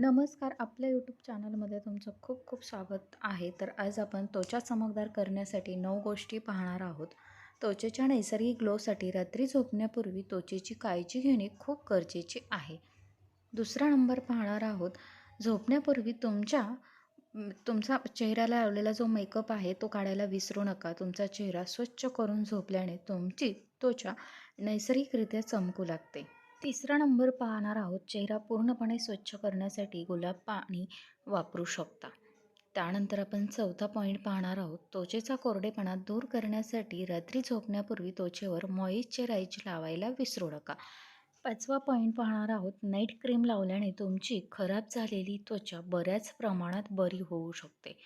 नमस्कार. आपल्या यूट्यूब चॅनलमध्ये तुमचं खूप खूप स्वागत आहे. तर आज आपण त्वचा चमकदार करण्यासाठी नऊ गोष्टी पाहणार आहोत. त्वचेच्या नैसर्गिक ग्लोसाठी रात्री झोपण्यापूर्वी त्वचेची काळजी घेणे खूप गरजेचे आहे. दुसरा नंबर पाहणार आहोत. झोपण्यापूर्वी तुमच्या तुमचा चेहऱ्याला लावलेला जो मेकअप आहे तो काढायला विसरू नका. तुमचा चेहरा स्वच्छ करून झोपल्याने तुमची त्वचा नैसर्गिकरित्या चमकू लागते. तिसरा नंबर पाहणार आहोत चेहरा पूर्णपणे स्वच्छ करण्यासाठी गुलाब पाणी वापरू शकता. त्यानंतर आपण चौथा पॉईंट पाहणार आहोत त्वचेचा कोरडेपणा दूर करण्यासाठी रात्री झोपण्यापूर्वी त्वचेवर मॉइश्चराईज लावायला विसरू नका. पाचवा पॉईंट पाहणार आहोत नाईट क्रीम लावल्याने तुमची खराब झालेली त्वचा बऱ्याच प्रमाणात बरी होऊ शकते.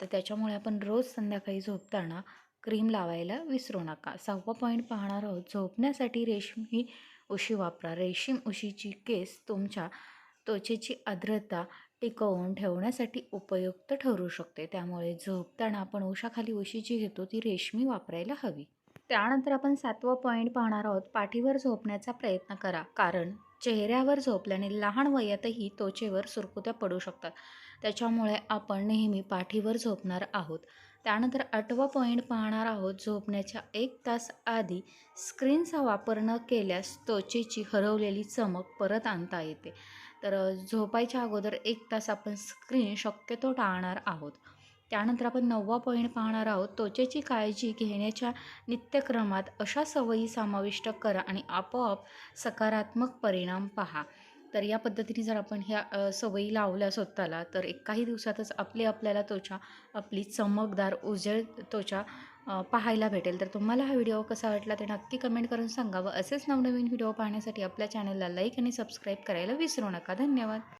तर त्याच्यामुळे आपण रोज संध्याकाळी झोपताना क्रीम लावायला विसरू नका. सहावा पॉईंट पाहणार आहोत झोपण्यासाठी रेशमी उशी वापरा. रेशीम उशीची केस तुमच्या त्वचेची आर्द्रता टिकवून ठेवण्यासाठी उपयुक्त ठरू शकते. त्यामुळे झोपताना आपण उशाखाली उशी जी घेतो ती रेशमी वापरायला हवी. त्यानंतर आपण सातवा पॉईंट पाहणार आहोत. पाठीवर झोपण्याचा प्रयत्न करा. कारण चेहऱ्यावर झोपल्याने लहान वयातही त्वचेवर सुरकुत्या पडू शकतात. त्याच्यामुळे आपण नेहमी पाठीवर झोपणार आहोत. त्यानंतर आठवा पॉईंट पाहणार आहोत. झोपण्याच्या एक तास आधी स्क्रीनचा वापर न केल्यास त्वचेची हरवलेली चमक परत आणता येते. तर झोपायच्या अगोदर एक तास आपण स्क्रीन शक्यतो टाळणार आहोत. त्यानंतर आपण नववा पॉईंट पाहणार आहोत. त्वचेची काळजी घेण्याच्या नित्यक्रमात अशा सवयी समाविष्ट करा आणि आपोआप सकारात्मक परिणाम पहा. तर या पद्धतीने जर आपण ह्या सवयी लावल्या स्वतःला तर एक काही दिवसातच आपली आपल्याला त्वचा आपली चमकदार उजळ त्वचा पाहायला भेटेल. तर तुम्हाला हा व्हिडिओ कसा वाटला ते नक्की कमेंट करून सांगा व असेच नवनवीन व्हिडिओ पाहण्यासाठी आपल्या चॅनलला लाईक आणि सबस्क्राईब करायला विसरू नका. धन्यवाद.